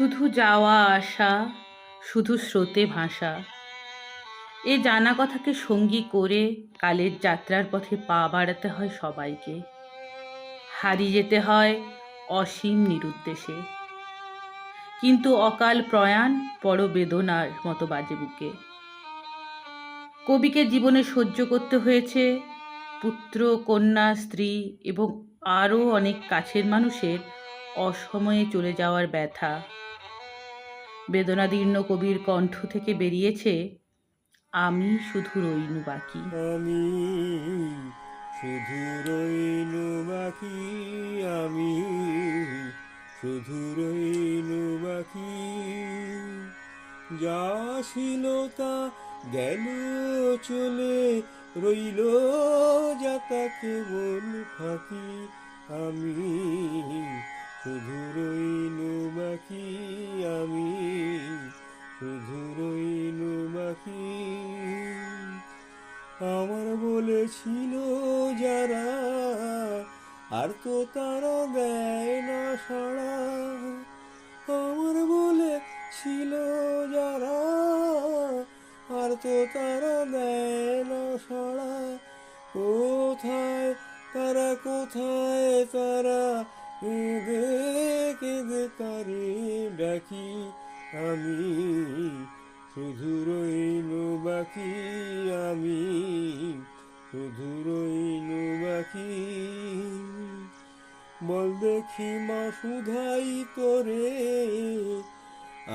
শুধু যাওয়া আসা, শুধু স্রোতে ভাসা। এ জানা কথাকে সঙ্গী করে কালের যাত্রার পথে পা বাড়াতে হয় সবাইকে। হারিয়ে যেতে হয় অসীম নিরুদ্দেশে। কিন্তু অকাল প্রয়াণ বড় বেদনার মতো বাজে বুকে। কবিকে জীবনে সহ্য করতে হয়েছে পুত্র, কন্যা, স্ত্রী এবং আরও অনেক কাছের মানুষের অসময়ে চলে যাওয়ার ব্যথা। বেদনাদীর্ণ কবির কণ্ঠ থেকে বেরিয়েছে, আমি শুধু রইনু বাকি। আমি শুধু রইনু বাকি, আমি শুধু রইনু বাকি। যা ছিল তা গেল, চলে রইল, যা তা কেবল ফাঁকি। আমি শুধু তো তারা দেয় না সাড়া আমার বলে ছিল যারা, আর তো তারা দেয় না সাড়া কোথায় তারা কোথায় তারা? কেঁদে কেঁদে তারে ডাকি আমি। শুধু রইনু বাকি আমি, শুধু মা সুধাই তোরে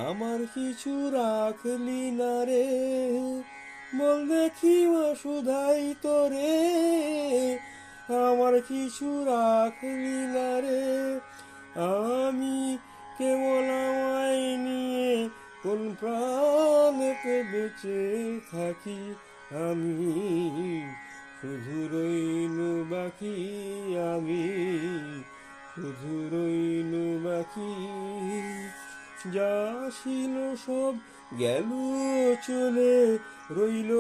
আমার কিছু রাখলি না রে। বল দেখি মা সুধাই তোরে, আমার কিছু রাখলি না রে। আমি কেবল আমায় নিয়ে কোন প্রাণেতে বেঁচে থাকি, আমি যা ছিল সব গেল, চলে রইল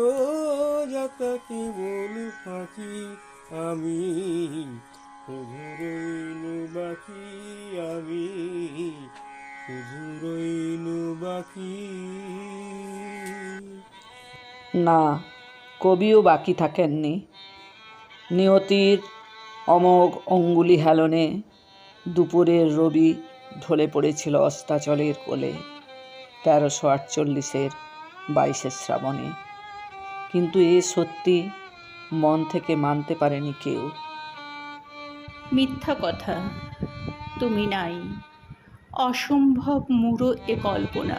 যাতা কেবল ফাঁকি আমি শুধু রইনু বাকি, আমি শুধু রইনু বাকি। না, কবিও বাকি থাকেননি। নিয়তির অমোঘ অঙ্গুলি হেলনে দুপুরের রবি ঢলে পড়েছিল অস্তাচলের কোলে, তেরোশো আটচল্লিশের বাইশে শ্রাবণে। কিন্তু এ সত্যি মন থেকে মানতে পারেনি কেউ। মিথ্যা কথা, তুমি নাই। অসম্ভব মূঢ় এ কল্পনা।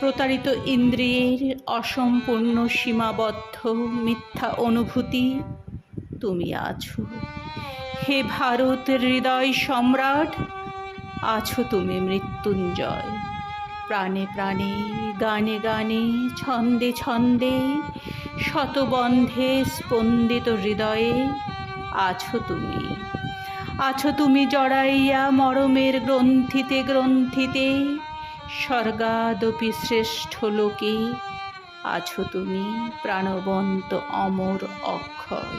প্রতারিত ইন্দ্রিয়ের অসম্পূর্ণ সীমাবদ্ধ মিথ্যা অনুভূতি তুমি আছো। হে ভারত, হৃদয় সম্রাট আছো তুমি মৃত্যুঞ্জয়। প্রাণে প্রাণে, গানে গানে, ছন্দে ছন্দে, শতবন্ধে স্পন্দিত হৃদয়ে আছো তুমি। আছো তুমি জড়াইয়া মরমের গ্রন্থিতে গ্রন্থিতে, স্বর্গাদপি শ্রেষ্ঠ লোকে আছো তুমি প্রাণবন্ত অমর অক্ষয়।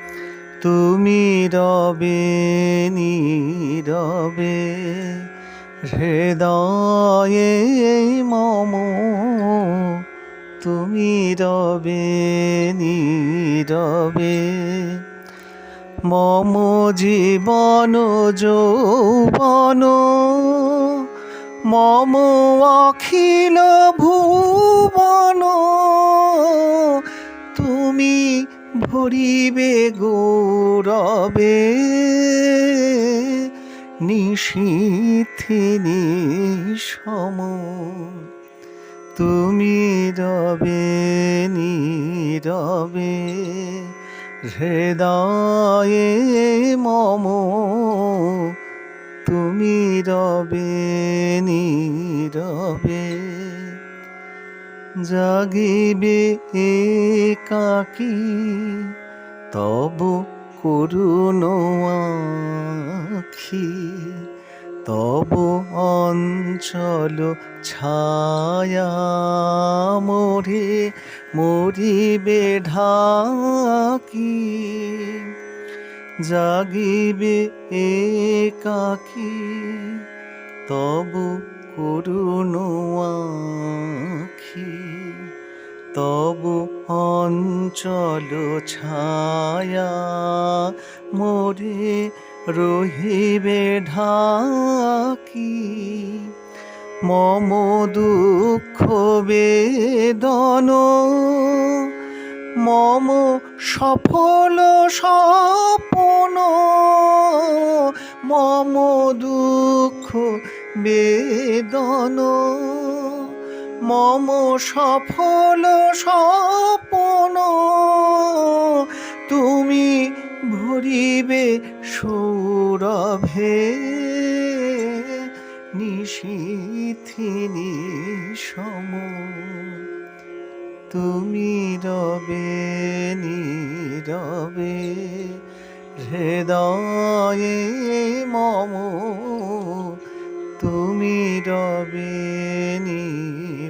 তুমি রবে নীরবে হৃদয়ে মম তুমি রবে নীরবে মম জীবন যৌবন মম অখিল ভুবন। ভরিবে গৌরবে নিশীথিনী সম। তুমি রবে নীরবে হৃদয়ে মম। তুমি রবে নীরবে। জাগিবে একাকী তব করুণ আখি, তব অঞ্চল ছায়া মোরে, মরিবে ঢাকি, জাগিবে একাকী তব করুণ তব অঞ্চল ছায়া মোরে রহিবে ঢাকি। মম দুঃখ বেদন, মম সফল স্বপন, মম দুঃখ বেদন। মম সফল স্বপন। তুমি ভরিবে সৌরভে নিশীথিনী সম তুমি রবে, নীরবে, হৃদয়ে মম। তুমি রবে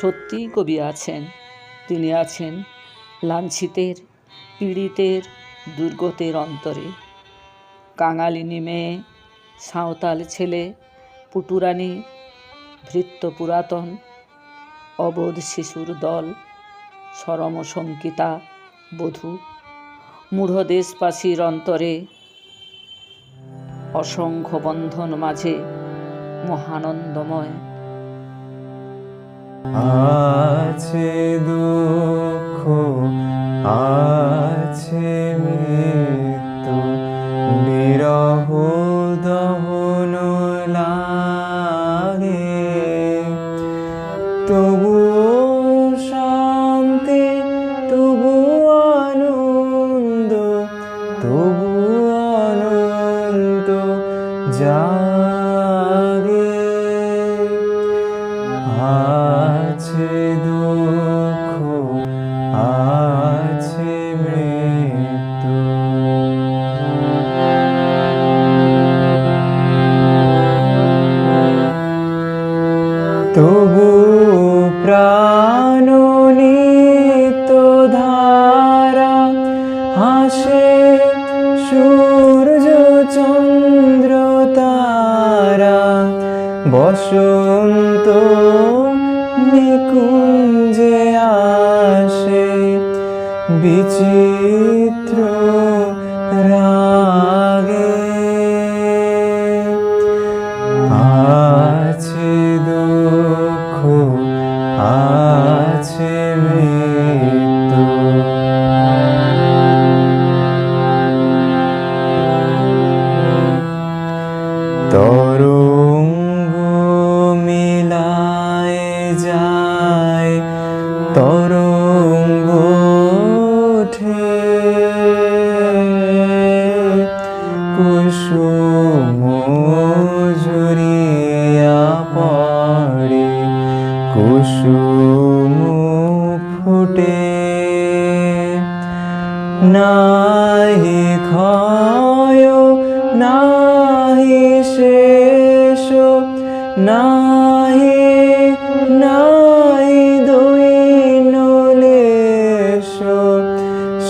সত্যিই কবি আছেন। তিনি আছেন লাঞ্ছিতের, পীড়িতের, দুর্গতের অন্তরে। কাঙালিনী মেয়ে, সাঁওতাল ছেলে, পুটুরানি, ভৃত্য পুরাতন, অবোধ শিশুর দল, সরম শঙ্কিতা, বধূ, মূঢ় দেশবাসীর অন্তরে, অসংখ্য বন্ধন মাঝে, মহানন্দময়। আছে দুঃখ আছে মৃত্যু বিরহ দহন লাগে। তবু শান্তি তবু আনন্দ তবু আনন্দ জাগে তবু প্রাণ নিত্য ধারা হাসে সূর্য চন্দ্র তারা। বসন্ত নিকুঞ্জে আসে বিচিত্র রাগে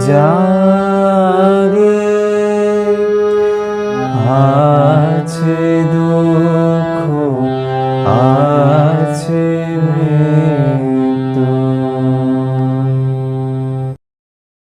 家。